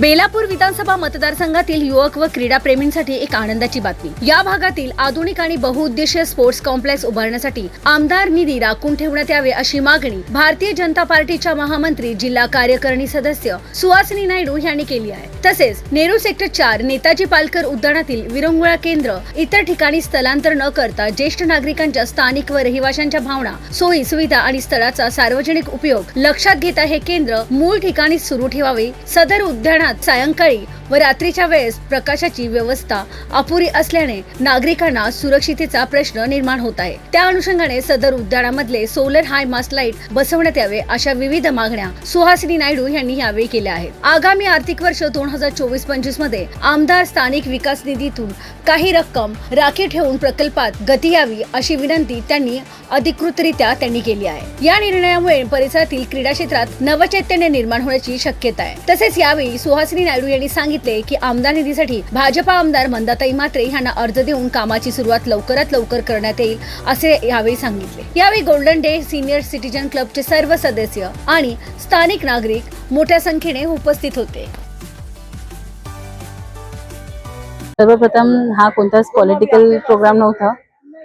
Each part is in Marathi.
बेलापूर विधानसभा मतदारसंघातील युवक व क्रीडाप्रेमींसाठी एक आनंदाची बातमी. या भागातील आधुनिक आणि बहुउद्देशीय स्पोर्ट्स कॉम्प्लेक्स उभारण्यासाठी आमदार निधी राखून ठेवण्यात यावे अशी मागणी भारतीय जनता पार्टीच्या महामंत्री जिल्हा कार्यकारिणी सदस्य सुहासिनी नायडू यांनी केली आहे. तसेच नेहरू सेक्टर चार नेताजी पालकर उद्यानातील विरंगुळा केंद्र इतर ठिकाणी स्थलांतर न करता ज्येष्ठ नागरिकांच्या स्थानिक व रहिवाशांच्या भावना सोयी सुविधा आणि स्थळाचा सार्वजनिक उपयोग लक्षात घेता हे केंद्र मूळ ठिकाणी सुरू ठेवावे सदर उद्यानात सायंकाळी व रात्रीच्या वेळेस प्रकाशाची व्यवस्था अपुरी असल्याने नागरिकांना सुरक्षितेचा प्रश्न निर्माण होत आहे. त्या अनुषंगाने सदर उद्यानामधले सोलर हाय मास्ट लाइट बसवण्यात यावे अशा विविध मागण्या सुहासिनी नायडू यांनी यावेळी केल्या आहेत. आगामी आर्थिक वर्ष दोन हजार चोवीस पंचवीसमध्ये आमदार स्थानिक विकास निधीतून काही रक्कम राखी ठेवून प्रकल्पात गती यावी अशी विनंती त्यांनी अधिकृतरित्या त्यांनी केली आहे. या निर्णयामुळे परिसरातील क्रीडा क्षेत्रात नवचैतन्य निर्माण होण्याची शक्यता आहे. तसेच यावेळी सुहासिनी नायडू यांनी सांगितले की आमदार निधीसाठी भाजपा आमदार मंदाताई म्हात्रे यांना अर्ज देऊन कामाची सुरुवात लवकरात लवकर करण्यात येईल असे यावेळी सांगितले. यावेळी गोल्डन डे सिनियर सिटीजन क्लबचे सर्व सदस्य आणि स्थानिक नागरिक मोठ्या संख्येने उपस्थित होते. सर्वप्रथम हा कोणताच पॉलिटिकल प्रोग्राम नव्हता.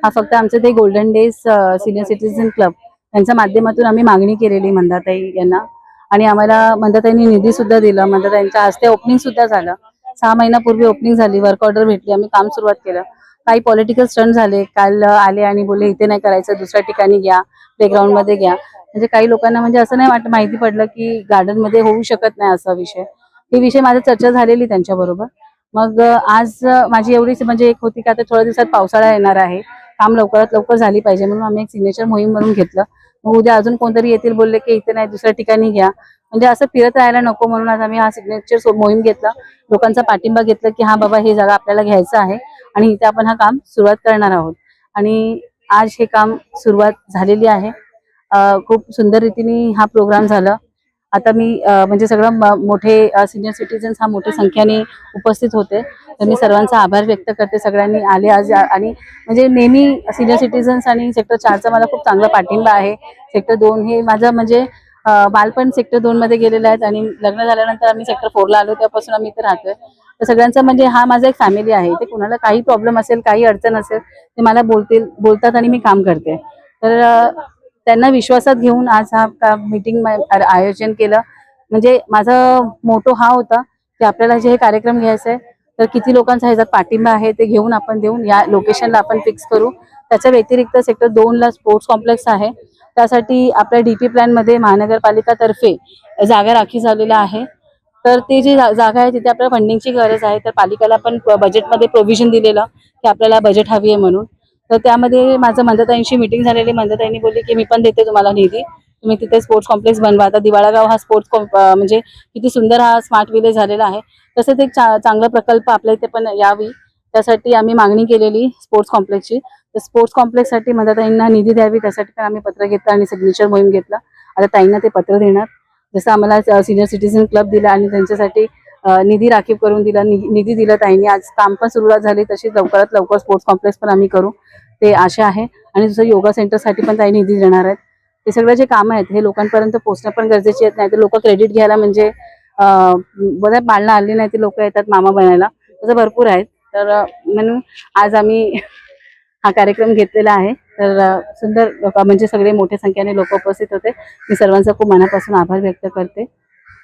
हा फक्त आमचं ते golden days senior citizen club यांच्या माध्यमातून आम्ही मागणी केलेली मंदाताई यांना. आणि आम्हाला म्हणतात निधी सुद्धा दिला. त्यांच्या हस्ते ओपनिंग सुद्धा झालं. सहा महिन्यापूर्वी ओपनिंग झाली. वर्क ऑर्डर भेटली. आम्ही काम सुरुवात केलं. काही पॉलिटिकल स्टंट झाले. काल आले आणि बोलले इथे नाही करायचं. दुसऱ्या ठिकाणी घ्या. प्लेग्राऊंडमध्ये घ्या. म्हणजे काही लोकांना म्हणजे असं नाही वाटत माहिती पडलं की गार्डनमध्ये होऊ शकत नाही असा विषय. ही विषय माझी चर्चा झालेली त्यांच्याबरोबर मग आज माझी एवढीच म्हणजे एक होती की आता थोड्या दिवसात पावसाळा येणार आहे. काम लवकरात लवकर झाली पाहिजे म्हणून आम्ही एक सिग्नेचर मोहीम म्हणून घेतलं. उद्या अजून कोणतरी येतील बोलले की इथे नाही दुसऱ्या ठिकाणी घ्या. म्हणजे असं फिरत राहायला नको म्हणून आज आम्ही हा सिग्नेचर मोहीम घेतला. लोकांचा पाठिंबा घेतला की हा बाबा हे जागा आपल्याला घ्यायचं आहे आणि इथे आपण हा काम सुरुवात करणार आहोत. आणि आज हे काम सुरुवात झालेली आहे. खूप सुंदर रीतीने हा प्रोग्राम झाला. आता मी म्हणजे सगळं मोठे सिनियर सिटीजन्स हा मोठ्या संख्येने उपस्थित होते. तर मी सर्वांचा आभार व्यक्त करते. सगळ्यांनी आले आज आणि म्हणजे नेहमी सिनियर सिटीजन्स आणि सेक्टर चारचा मला खूप चांगला पाठिंबा आहे. सेक्टर दोन हे माझं म्हणजे बालपण सेक्टर दोन मध्ये गेलेलं आहेत आणि लग्न झाल्यानंतर आम्ही सेक्टर फोरला आलो. त्यापासून आम्ही इथे राहतोय. तर सगळ्यांचा म्हणजे हा माझा एक फॅमिली आहे. ते कुणाला काही प्रॉब्लेम असेल काही अडचण असेल ते मला बोलतील बोलतात आणि मी काम करते. तर त्यांना विश्वासात घेऊन आज हा मीटिंग आयोजन केलं. म्हणजे माझा मोटो हा होता की आपल्याला जे हे कार्यक्रम घ्यायचा आहे तर किती लोकांचा ह्याच्यात पाठिंबा आहे ते घेऊन आपण देऊन या लोकेशनला आपण फिक्स करू. त्याच्या व्यतिरिक्त सेक्टर दोनला स्पोर्ट्स कॉम्प्लेक्स आहे. त्यासाठी आपल्या डीपी प्लॅनमध्ये महानगरपालिकातर्फे जागा राखी झालेल्या आहे. तर ती जी जागा आहे तिथे आपल्याला फंडिंगची गरज आहे. तर पालिकेला पण बजेटमध्ये प्रोव्हिजन दिलेलं की आपल्याला बजेट हवी आहे म्हणून. तर त्यामध्ये माझं मंदताईंशी मिटिंग झालेली. मंदताईंनी बोलली की मी पण देते तुम्हाला निधी. तुम्ही तिथे स्पोर्ट्स कॉम्प्लेक्स बनवा. आता दिवाळागाव हा स्पोर्ट्स म्हणजे किती सुंदर हा स्मार्ट विलेज झालेला आहे. तसेच एक चा- चांगला प्रकल्प आपल्या इथे पण यावी. त्यासाठी आम्ही मागणी केलेली स्पोर्ट्स कॉम्प्लेक्सची तर स्पोर्ट्स कॉम्प्लेक्ससाठी मंदाताईंना निधी द्यावी. त्यासाठी पण आम्ही पत्र घेतलं आणि सिग्नेचर मोहीम घेतला. आता ताईंना ते पत्र देणार. जसं आम्हाला सिनियर सिटीझन क्लब दिला आणि त्यांच्यासाठी निधी राखीव करून दिला. नि- निधी दिला ताईंनी. आज काम पण सुरुवात झाली. तशीच लवकरात लवकर स्पोर्ट्स कॉम्प्लेक्स पण आम्ही करू. ते आशा आहे. आणि जसं योगा सेंटरसाठी पण ताई निधी देणार आहेत. हे सगळं जे कामं आहेत हे लोकांपर्यंत पोहोचणं पण गरजेचे आहेत नाही तर लोक क्रेडिट घ्यायला म्हणजे बऱ्याच पाळणा आली नाही ते लोक येतात मामा बनायला. तसं भरपूर आहेत. तर म्हणून आज आम्ही हा कार्यक्रम घेतलेला आहे. तर सुंदर लोक म्हणजे सगळे मोठ्या संख्येने लोक उपस्थित होते. मी सर्वांचा खूप मनापासून आभार व्यक्त करते.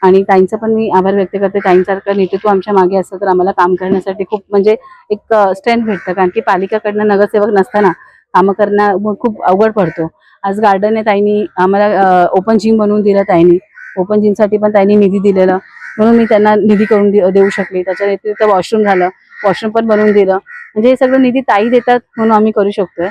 आणि ताईंचा पण मी आभार व्यक्त करते. ताईंसारखं नेतृत्व आमच्या मागे असतं तर आम्हाला काम करण्यासाठी खूप म्हणजे एक स्ट्रेंथ भेटतं. कारण की पालिकाकडनं नगरसेवक नसताना कामं करणं खूप अवघड पडतो. आज गार्डन आहे ताईनी आम्हाला ओपन जिम बनवून दिलं ताईंनी. ओपन जिमसाठी पण त्यांनी निधी दिलेला. म्हणून मी त्यांना निधी करून देऊ शकले. त्याच्या व्यतिरिक्त वॉशरूम झालं. वॉशरूम पण बनवून दिलं. म्हणजे हे सगळं निधी ताई देतात म्हणून आम्ही करू शकतोय.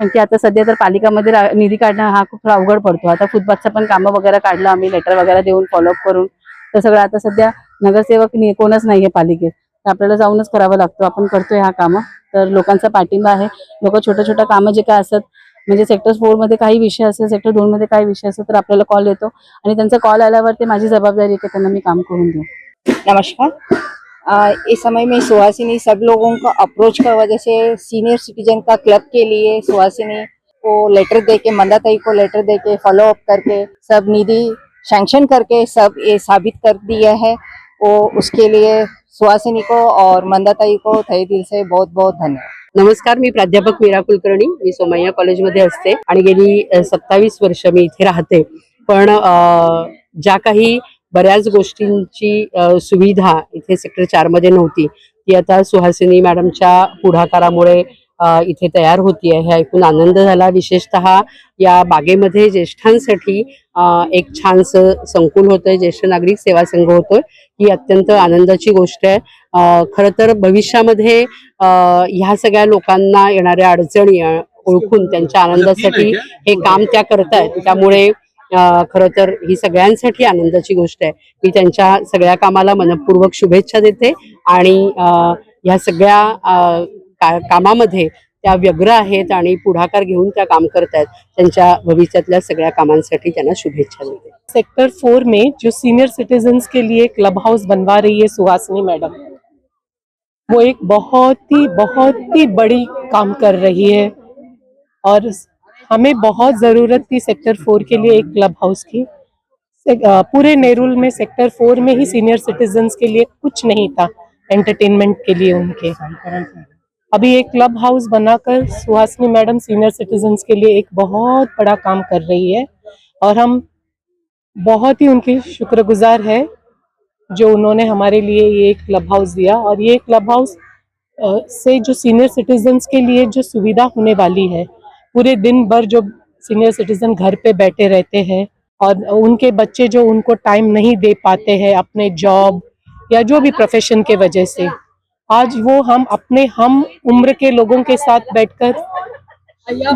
कारण की आता सध्या तर पालिकामध्ये निधी काढणं हा खूप अवघड पडतो. आता फुटपाथचं पण कामं वगैरे काढलं आम्ही लेटर वगैरे देऊन फॉलोअप करून. तर सगळं आता सध्या नगरसेवक कोणच नाहीये पालिकेत. तर आपल्याला जाऊनच करावं लागतो. आपण करतोय हा कामं. तर लोकांचा पाठिंबा आहे. लोक छोट्या छोट्या कामं जे काय असतात म्हणजे सेक्टर फोरमध्ये काही विषय असेल सेक्टर दोन मध्ये काही विषय असेल तर आपल्याला कॉल येतो. आणि त्यांचा कॉल आल्यावर ते माझी जबाबदारी आहे की त्यांना मी काम करून देऊ. नमस्कार. इस समय में सुहासिनी सब लोगों को अप्रोच का वजह से सीनियर सिटीजन का क्लब के लिए सुहासिनी को लेटर दे के मंदाताई को लेटर दे के फॉलो अप करके सब निधि सैंक्शन करके सब ये साबित कर दिया है। वो उसके लिए सुहासिनी को और मंदाताई को तय दिल से बहुत बहुत धन्यवाद। नमस्कार मी प्राध्यापक मीरा कुलकर्णी. मी सोमय्या कॉलेजमध्ये असते आणि गेली सत्तावीस वर्ष मी इथे राहते. पण ज्या काही बऱ्याच गोष्टींची सुविधा इथे सेक्टर चारमध्ये नव्हती ती आता सुहासिनी मॅडमच्या पुढाकारामुळे इथे तयार होती आहे हे ऐकून आनंद झाला. विशेषतः या बागेमध्ये ज्येष्ठांसाठी एक छानसं संकुल होतंय. ज्येष्ठ नागरिक सेवा संघ होतोय. ही अत्यंत आनंदाची गोष्ट आहे. खरं तर भविष्यामध्ये ह्या सगळ्या लोकांना येणाऱ्या अडचणी ओळखून त्यांच्या आनंदासाठी हे काम त्या करतायत. त्यामुळे खरं तर ही सगळ्यांसाठी आनंदाची गोष्ट आहे. मी त्यांच्या सगळ्या कामाला मनपूर्वक शुभेच्छा देते आणि ह्या सगळ्या का- कामामध्ये त्या व्यग्र आहेत आणि पुढाकार घेऊन त्या काम करतायत. त्यांच्या भविष्यातल्या सगळ्या कामांसाठी त्यांना शुभेच्छा देते. सेक्टर फोर में जो सीनियर सिटीजन्स के लिए क्लब हाउस बनवा रही है सुहासिनी मैडम वो एक बहुत ही बहुत ही बड़ी काम कर रही है और हमें बहुत ज़रूरत थी सेक्टर फोर के लिए एक क्लब हाउस की। पूरे नेरुल में सेक्टर फोर में ही सीनियर सिटीजन्स के लिए कुछ नहीं था एंटरटेनमेंट के लिए उनके। अभी एक क्लब हाउस बनाकर सुहासिनी मैडम सीनियर सिटीजन्स के लिए एक बहुत बड़ा काम कर रही है और हम बहुत ही उनके शुक्रगुजार है जो उन्होंने हमारे लिए ये क्लब हाउस दिया और ये क्लब हाउस से जो सीनियर सिटीजन्स के लिए जो सुविधा होने वाली है, पूरे दिन भर जो सीनियर सिटीजन घर पे बैठे रहते हैं और उनके बच्चे जो उनको टाइम नहीं दे पाते हैं अपने जॉब या जो भी प्रोफेशन के वजह से आज वो हम अपने हम उम्र के लोगों के साथ बैठकर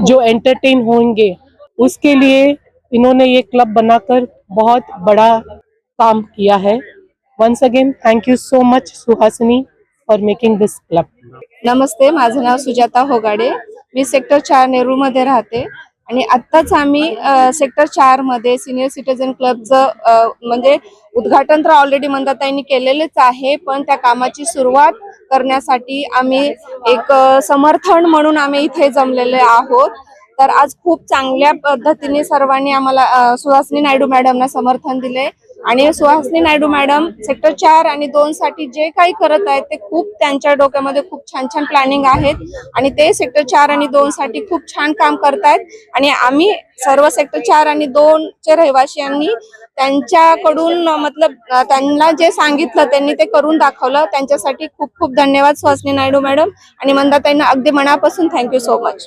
जो एंटरटेन होंगे उसके लिए इन्होंने ये क्लब बनाकर बहुत बड़ा काम किया है। Once again thank you so much Suhasini for making this club नमस्ते माझं नाव सुजाता होगाडे. मी सेक्टर चार नेरूळमध्ये राहते. आणि आत्ताच आम्ही सेक्टर चारमध्ये सिनियर सिटीजन क्लबचं म्हणजे उद्घाटन तर ऑलरेडी मंदाताईंनी केलेलेच आहे पण त्या कामाची सुरुवात करण्यासाठी आम्ही एक समर्थन म्हणून आम्ही इथे जमलेले आहोत. तर आज खूप चांगल्या पद्धतीने सर्वांनी आम्हाला सुहासनी नायडू मॅडमना समर्थन दिले. आणि सुहासनी नायडू मॅडम सेक्टर चार आणि दोन साठी जे काही करत आहेत ते खूप त्यांच्या डोक्यामध्ये खूप छान छान प्लॅनिंग आहेत. आणि ते सेक्टर चार आणि दोन साठी खूप छान काम करतायत आणि आम्ही सर्व सेक्टर चार आणि दोन चे रहिवासियांनी त्यांच्याकडून मतलब त्यांना जे सांगितलं त्यांनी ते करून दाखवलं. त्यांच्यासाठी खूप खूप धन्यवाद सुहासनी नायडू मॅडम. आणि मंदाताईंना अगदी मनापासून थँक्यू सो मच